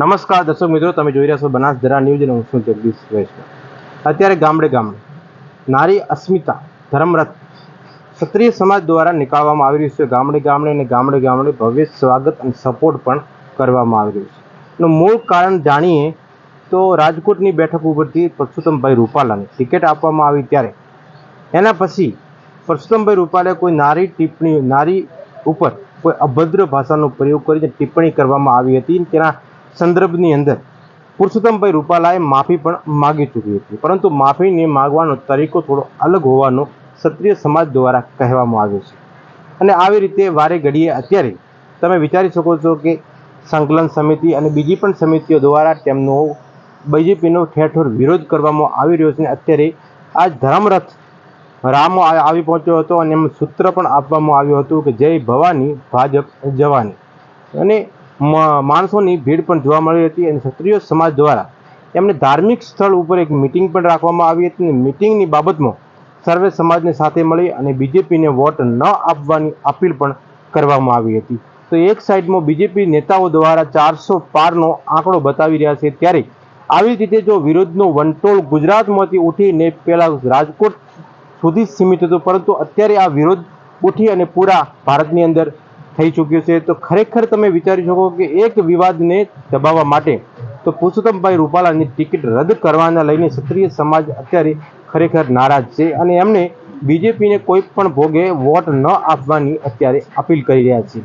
નમસ્કાર દર્શક મિત્રો, તમે જોઈ રહ્યા છો બનાસ ધરા ન્યૂઝ અને હું છું જગદીશ વૈષ્ણવ. અત્યારે ગામડે ગામડે નારી અસ્મિતા ધર્મરથ ક્ષત્રિય સમાજ દ્વારા નીકાળવામાં આવી રહ્યું છે. ગામડે ગામડે અને ગામડે ગામડે ભવ્ય સ્વાગત અને સપોર્ટ પણ કરવામાં આવી રહ્યું છે. એનું મૂળ કારણ જાણીએ તો રાજકોટની બેઠક ઉપરથી પરસોત્તમભાઈ રૂપાલાને ટિકિટ આપવામાં આવી ત્યારે એના પછી પરસોત્તમભાઈ રૂપાલે કોઈ નારી ટિપ્પણી, નારી ઉપર કોઈ અભદ્ર ભાષાનો પ્રયોગ કરીને ટિપ્પણી કરવામાં આવી હતી. તેના સંદર્ભની અંદર પુરુષોત્તમભાઈ રૂપાલાએ માફી પણ માગી ચૂકી હતી. પરંતુ માફીને માગવાનો તરીકો થોડો અલગ હોવાનો ક્ષત્રિય સમાજ દ્વારા કહેવામાં આવ્યો છે. અને આવી રીતે વારે ઘડીએ અત્યારે તમે વિચારી શકો છો કે સંકલન સમિતિ અને બીજી પણ સમિતિઓ દ્વારા તેમનો બીજેપીનો ઠેર ઠેર વિરોધ કરવામાં આવી રહ્યો છે અને અત્યારે આ ધર્મરથ રામો આવી પહોંચ્યો હતો અને એમ સૂત્ર પણ આપવામાં આવ્યું હતું કે જય ભવાની ભાજપ જવાની. અને માણસોની ભીડ પણ જોવા મળી હતી અને ક્ષત્રિય સમાજ દ્વારા એમને ધાર્મિક સ્થળ ઉપર એક મિટિંગ પણ રાખવામાં આવી હતી અને મિટિંગની બાબતમાં સર્વે સમાજને સાથે મળી અને બીજેપીને વોટ ન આપવાની અપીલ પણ કરવામાં આવી હતી. તો એક સાઈડમાં બીજેપી નેતાઓ દ્વારા ચારસો પારનો આંકડો બતાવી રહ્યા છે. ત્યારે આવી રીતે જો વિરોધનો વંટોળ ગુજરાતમાંથી ઉઠીને પહેલા રાજકોટ સુધી સીમિત હતો. પરંતુ અત્યારે આ વિરોધ ઉઠી અને પૂરા ભારતની અંદર થઈ ચૂક્યું છે, તો ખરેખર તમે વિચારી શકો કે એક વિવાદને દબાવવા માટે તો પુરુષોત્તમભાઈ રૂપાલાની ટિકિટ રદ કરવાના લઈને ક્ષત્રિય સમાજ અત્યારે ખરેખર નારાજ છે અને એમને બીજેપીને કોઈ પણ ભોગે વોટ ન આપવાની અત્યારે અપીલ કરી રહ્યા છે.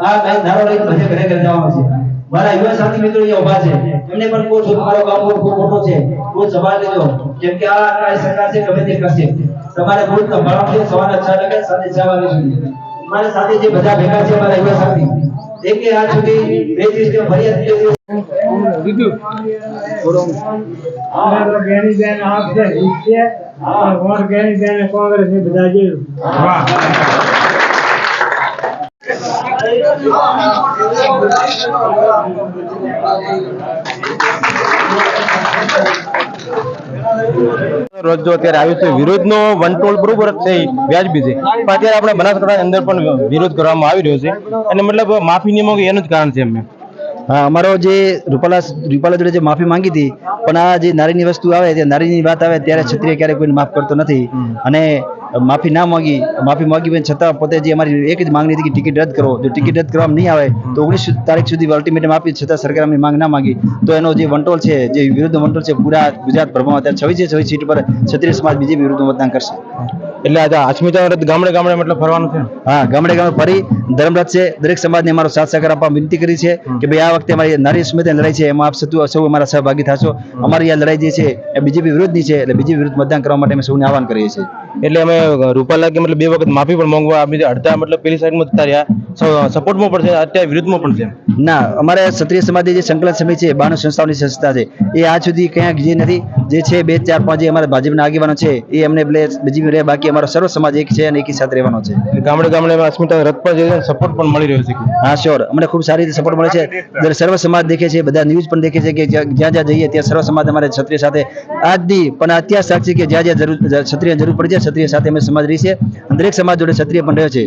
આ નારો લઈને ઘરે ઘરે જવાનું છે. મારા યુવા સાથી મિત્રો અહીંયા ઊભા છે. એમને પણ કહું છું તમારો કામ બહુ મોટો છે. બહુ સવાલ લેજો કેમ કે આ કાય સરકાર છે ગમે તે કરશે. તમારે બહુ સંભાળવાનું છે સવારે 6 વાગે સાથે છ વાગે સુધી મારા સાથે જે બધા ભેગા છે મારા યુવા સાથી એકે આજ સુધી બે દિવસની ફરિયાદ બે દિવસ અમે તો ગેની બેન આપ છે. વોટ ગેની બેન કોંગ્રેસ બધા જેવું રોજ જો અત્યારે આવ્યું છે વિરોધનો વંટોળ બરોબર જ છે વ્યાજબી છે. પણ અત્યારે આપણે બનાસકાંઠાની અંદર પણ વિરોધ કરવામાં આવી રહ્યો છે. અને મતલબ માફી નિયમો એનું જ કારણ છે એમને. હા અમારો જે રૂપાલા રૂપાલા જોડે જે માફી માંગી હતી પણ આ જે નારીની વસ્તુ આવે નારીની વાત આવે ત્યારે ક્ષત્રિય ક્યારેય કોઈને માફ કરતો નથી. અને માફી ના માંગી માફી માંગી પણ છતાં પોતે જે અમારી એક જ માંગણી હતી કે ટિકિટ રદ કરો. જો ટિકિટ રદ કરવામાં નહીં આવે તો ઓગણીસ તારીખ સુધી અલ્ટિમેટમ આપી છતાં સરકાર અમની માંગ ના માંગી. તો એનો જે વંટોળ છે જે વિરુદ્ધ વંટોળ છે પૂરા ગુજરાત ભરમાં અત્યારે છવ્વીસે છવ્વીસ સીટ પર છત્રીસ સમાજ બીજેપી વિરુદ્ધ મતદાન કરશે. એટલે આજે વ્રત ગામડે ગામડે મતલબ ફરવાનું છે? હા ગામડે ગામડે ફરી ધર્મરથ છે. દરેક સમાજને અમારો સાથ સહકાર આપવા વિનંતી કરી છે કે ભાઈ આ વખતે અમારી નારી સ્મૃતિ લડાઈ છે એમાં આપ સતુ સૌ અમારા સહભાગી થશો. અમારી આ લડાઈ જે છે એ બીજેપી વિરુદ્ધની છે એટલે બીજેપી વિરુદ્ધ મતદાન કરવા માટે અમે સૌને આહવાન કરીએ છીએ. એટલે અમે રૂપાલા કે મતલબ બે વખત માફી પણ માંગવા છે અડધા મતલબ પેલી સાઈડમાં જતા રહ્યા સપોર્ટમાં પણ છે અત્યારે વિરુદ્ધમાં પણ છે. ના અમારે ક્ષત્રિય સમાજની જે સંકલન સમિતિ છે બાણુ સંસ્થાઓની સંસ્થા છે એ આજ સુધી ક્યાંક જે નથી. જે છે બે ચાર પાંચ જે અમારા ભાજપના આગેવાનો છે એ અમને બીજી રહે બાકી અમારો સર્વ સમાજ એક છે અને એકી સાથે રહેવાનો છે. ગામડે ગામડે અસ્મિતા રથ પણ છે સપોર્ટ પણ મળી રહ્યો છે. હા શ્યોર અમને ખૂબ સારી રીતે સપોર્ટ મળે છે. સર્વ સમાજ દેખે છે બધા ન્યૂઝ પણ દેખે છે કે જ્યાં જ્યાં જ્યાં જઈએ ત્યાં સર્વ સમાજ અમારે ક્ષત્રિય સાથે. આજની પણ અત્યાર સાક્ષી કે જ્યાં જ્યાં જરૂર ક્ષત્રિય જરૂર પડી છે ક્ષત્રિય સાથે અમે સમાજ રહી છે અને દરેક સમાજ જોડે ક્ષત્રિય પણ રહે છે.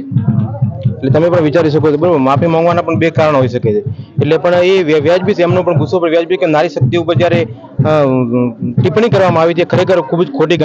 એટલે તમે પણ વિચારી શકો છો, બરોબર? માફી માંગવાના પણ બે કારણ હોઈ શકે છે. એટલે પણ એ વ્યાજબી છે, એમનો પણ ગુસ્સો પણ વ્યાજબી કે નારી શક્તિ ઉપર જ્યારે ટિપ્પણી કરવામાં આવી છે, ખરેખર ખૂબ જ ખોટી